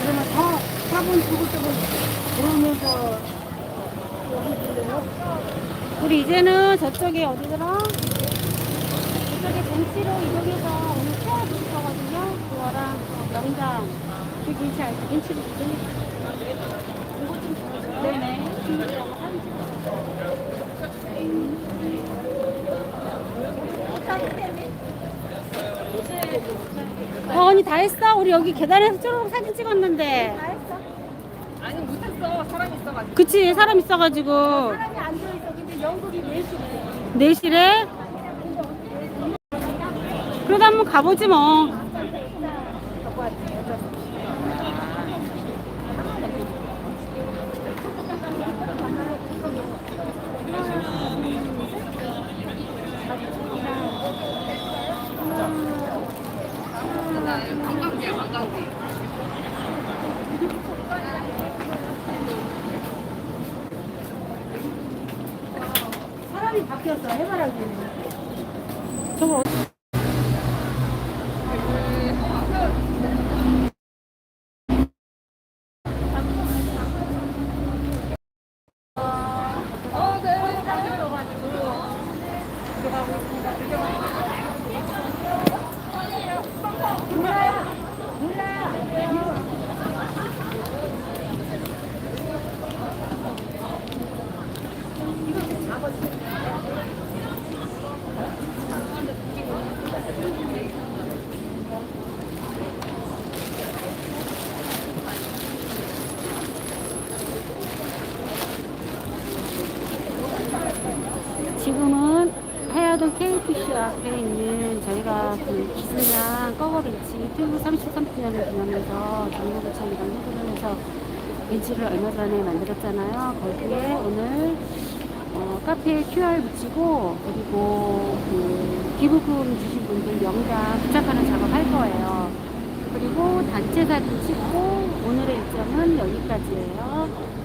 그러면 더 화분 주고 조금 그러면서 우리 이제는 저쪽에 어디더라? 저쪽에 벤치로 이동해서 오늘 체험 볼 거거든요. 그거랑 명장. 그 벤치 알죠? 좀 보여줘요. 네네. 준비하고 사진 찍어요. 어, 언니 다 했어? 우리 여기 계단에서 쭈르륵 사진 찍었는데. 아니 못했어 사람 있어가지고 그치, 사람 있어가지고. 사람이 앉아있어 근데 연극이 4시래 내실에? 그래도 한번 가보지 뭐. 관광지야 관광지 사람이 바뀌었어, 해바라기. 저거 어디? 지금은 하야동 KFC 앞에 있는 저희가 그 기승양 꺼거벤치 유튜브 33주년을 기념해서 정부구청이랑 협업을 해서 벤치를 얼마 전에 만들었잖아요. 거기에 오늘 어, 카페에 QR 붙이고 그리고 그 기부금 주신 분들 명단 부착하는 작업 할 거예요. 그리고 단체 사진 찍고 오늘의 일정은 여기까지예요.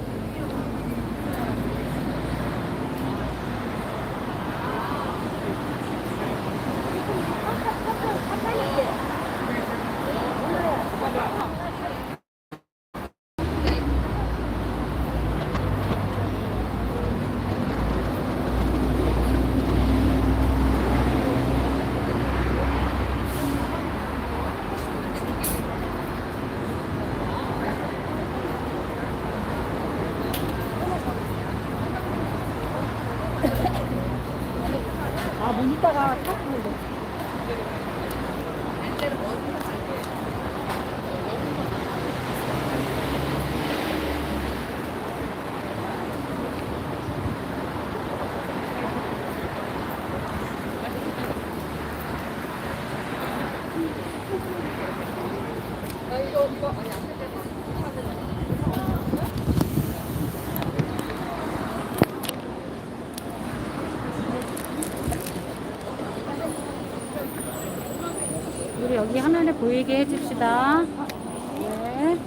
이따가 탔는데. 우리 여기 보이게 해줍시다. 네.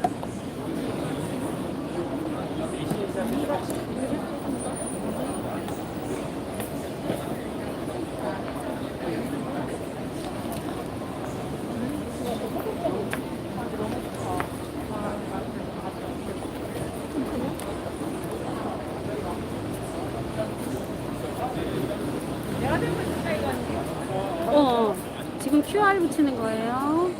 어, 지금 QR 붙이는 거예요.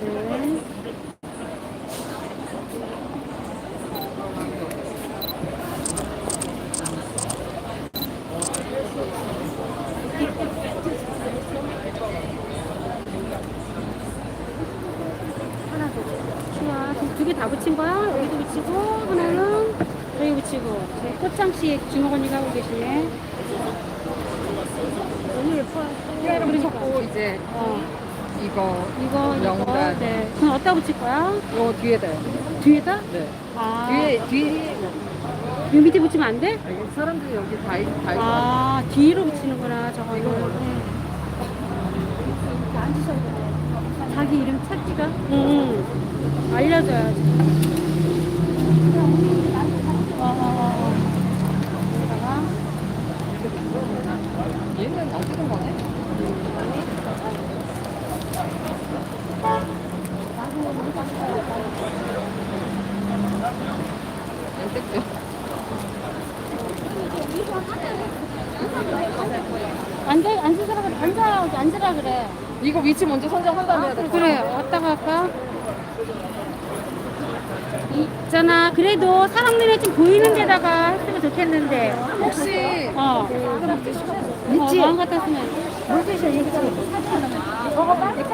네. 하나 더. QR 두 개 다 붙인 거야? 여기도 붙이고 하나는 여기 붙이고 저희 꽃장씨 주먹 언니가 하고 계시네. 너무 예뻐요. 그러니까. 붙였고 이제 어, 이거 이거 이거. 네. 그럼 어디다 붙일 거야? 이거 뒤에다요 뒤에다? 네 아, 뒤에 뒤에 이 밑에 붙이면 안 돼? 아니, 사람들이 여기 다 있- 다 있어 아, 뒤로 붙이는구나, 저거는. 이거 몰라. 네. 앉으셔야 돼. 자기 이름 찾기가? 응, 응. 알려줘야지. 얘는 어떻게 거네 안 뜯겨. 앉아, 앉으라 그래. 앉아, 앉으라 그래. 이거 위치 먼저 선정한 다음에 돼. 그래, 왔다가 할까? 있잖아. 그래도 사람 눈에 좀 보이는 데다가 했으면 좋겠는데. 혹시 어. 어, 마음 같았으면. 물티슈? 저거 빨리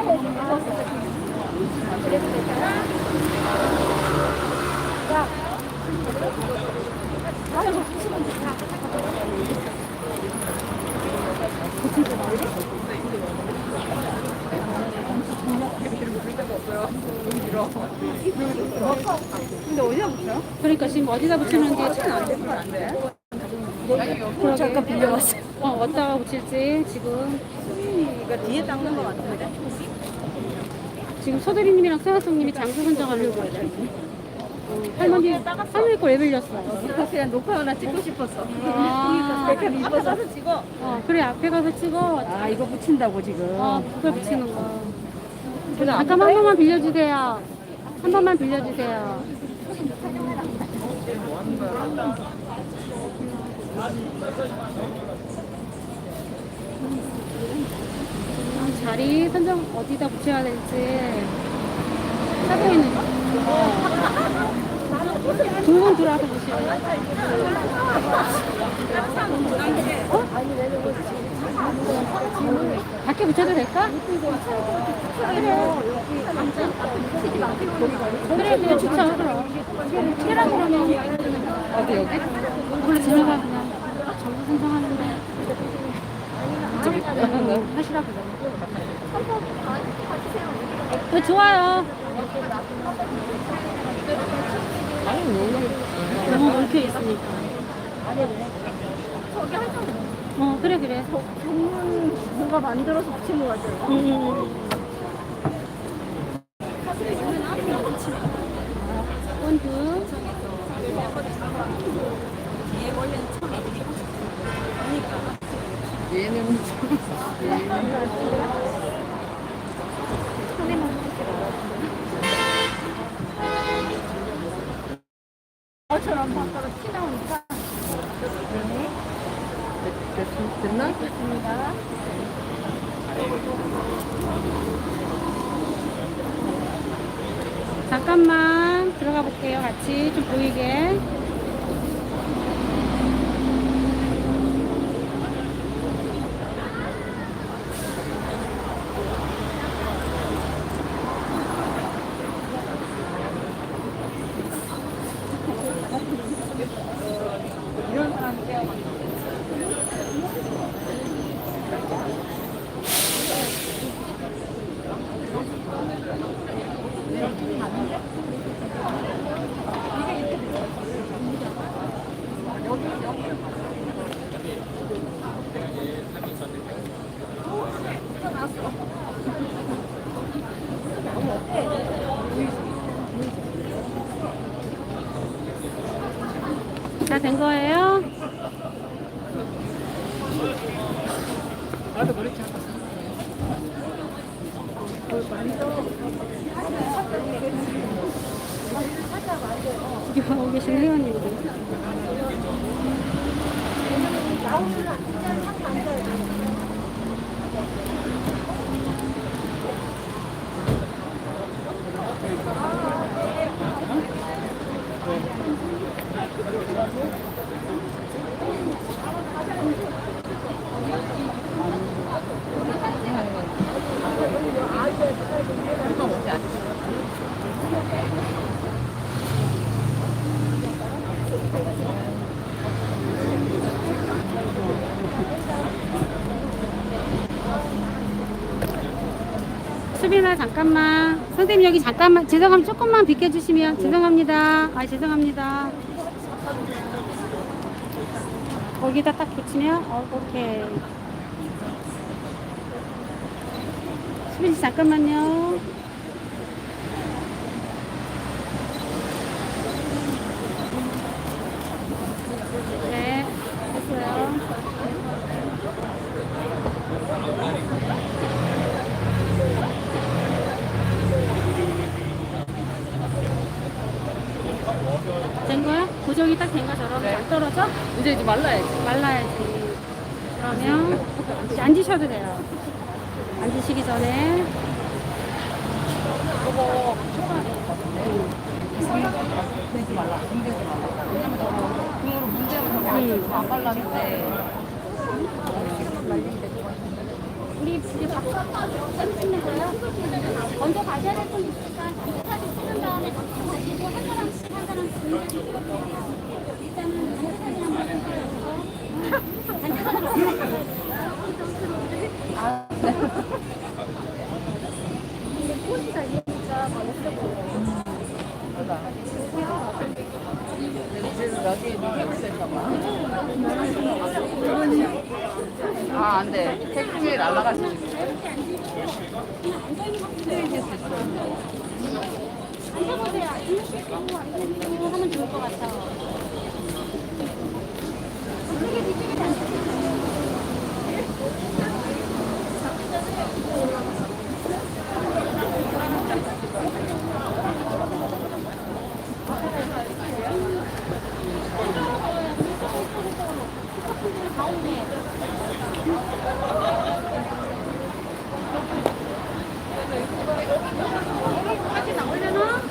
근데 어디다 붙여? 그러니까 지금 어디다 붙이는 게참안 돼. 그럼 잠깐 빌려왔어. 어, 어디다가 붙일지 지금. 이거 뒤에 닦는 거 같은데. 지금 소대리님이랑 서하성님이 장소 선정하려고 그래. 어, 할머니, 할머니 거왜 빌렸어? 그냥 녹화 하나 찍고 싶었어. 아, 이렇게 입어서 찍어. 어, 그래, 앞에 가서 찍어. 아 이거 붙인다고 지금. 어, 그걸 붙이는 거. 잠깐 한 번만 빌려주세요. 한 번만 빌려주세요. 음, 자리 선정 어디다 붙여야 될지 하고 있는 두분 들어와서 보시래요. 어? 밖에 붙여도 될까? 그래, 그래, 좋죠. 그럼. 해라 그러면. 어디 여기? 원래 제가 그냥 정보 선정하는데. 어, 하시라 그래. 네, 좋아요. 아니 여기. 너무 얽혀 있으니까. 어, 그래, 그래. 전문 뭔가 만들어서 붙인 거 같아요. 응, 응, 응. 원두. 얘는. 잠깐만 들어가 볼게요. 같이 좀 보이게. 다 된 거예요? 여기 하고 계신 회원님들. 수빈아 잠깐만. 선생님 여기 잠깐만. 죄송하면 조금만 비켜주시면. 죄송합니다. 아 죄송합니다. 거기다 딱 붙이면? 어, 오케이. 수빈 씨 잠깐만요 고정이 것처럼 안 떨어져? 이제 이제 말라야지. 말라야지. 그러면 이제 앉으셔도 돼요. 앉으시기 전에 이거 음. 말라. 굉장히 말라. 왜냐면 저거 그거로 문제는 음. 안 말랐는데 우리 이제 거예요? 먼저 가셔야 될 분 있으니까 기차를 찍은 다음에 가시고 한 사람씩 한 사람씩 일단은 사진 한번 찍어서 아, 네. 꽃이 달리니까 멋있어 지금 여기 미팅될까봐. 아, 안 돼. 택시에 날아갈 수 있어. 앉아보세요. 앉으시고 앉으시고 하면 좋을 것 같아요. 같이 나오려나?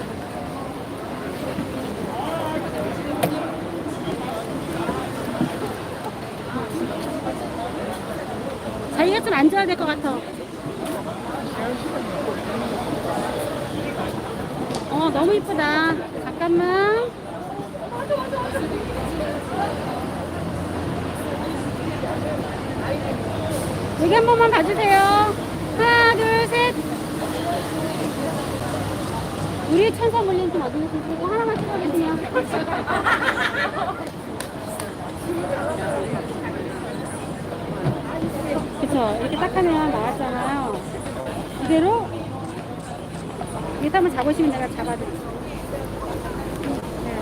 자기가 좀 앉아야 될 것 같아. 어, 너무 이쁘다. 잠깐만. 여기 한 번만 봐주세요. 하나, 둘, 셋. 우리 천사 물린 좀 어디 계시고 하나만 찍어주세요. 그쵸. 이렇게 딱 하면 나왔잖아요. 이대로 이게 한번 잡으시면 내가 잡아드릴게요. 네.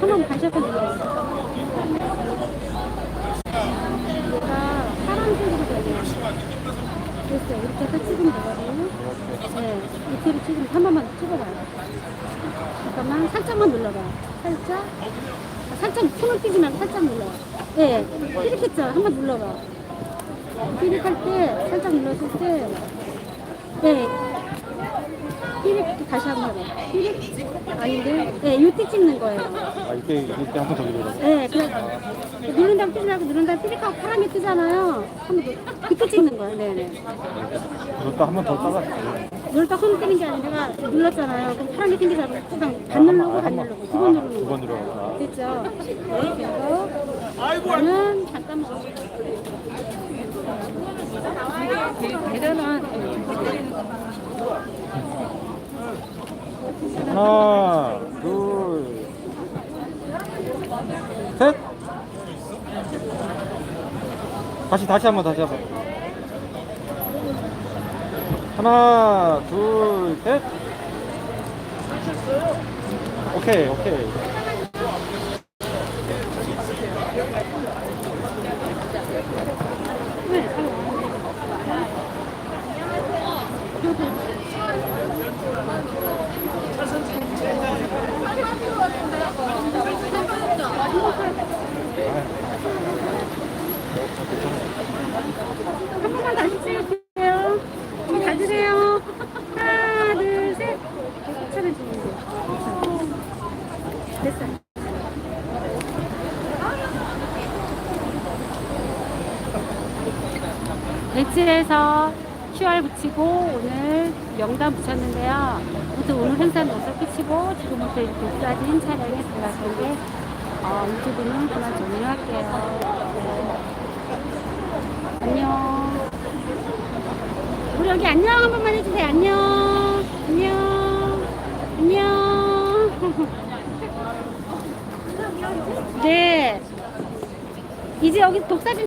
한번 다시 한번. 얘가 파란색으로 돼요. 됐어요. 이렇게 해서 찍으면 되거든요. 네. 밑으로 찍으면 한 번만 찍어봐요. 잠깐만. 살짝만 눌러봐요. 살짝. 아, 살짝 손을 띄지 말고 살짝 눌러요. 네. 삐릭했죠? 한번 눌러봐. 삐릭할 때 살짝 눌렀을 때 네. 삐릭 다시 한번 해봐. 삐릭? 아닌데? 네. 이때 찍는 거예요. 아 이때 이때 한번더 기다려. 네, 그래. 누른 다음 뜨지 말고 누른 다음 삐릭하고 파란게 뜨잖아요. 한번 더, 그때 찍는 거예요. 네 네. 그것도 한번 더 따라. 누를 때손 뜨는 게 아니라 내가 눌렀잖아요. 그럼 파란게 뜬게 아니라 그냥 반 누르고 반 누르고 두 번 누르는 두번 거. 들어갔다. 됐죠? 네, 그리고 저는 잠깐만. 대단한 하나, 둘, 셋. 다시 다시 한번 다시 한번. 하나, 둘, 셋. 오케이 오케이. 한번 가주세요. 하나, 둘, 셋. 계속 차려주면 돼요. 됐어요. 벤츠에서 QR 붙이고 오늘 명단 붙였는데요. 아무튼 오늘 행사는 여기서 끝이고 지금부터 이렇게 독사진 촬영에 들어갈 건데 어, 유튜브는 그만 종료할게요. 네. 안녕. 우리 여기 안녕 한 번만 해주세요. 안녕. 안녕. 안녕. 네. 이제 여기 독사진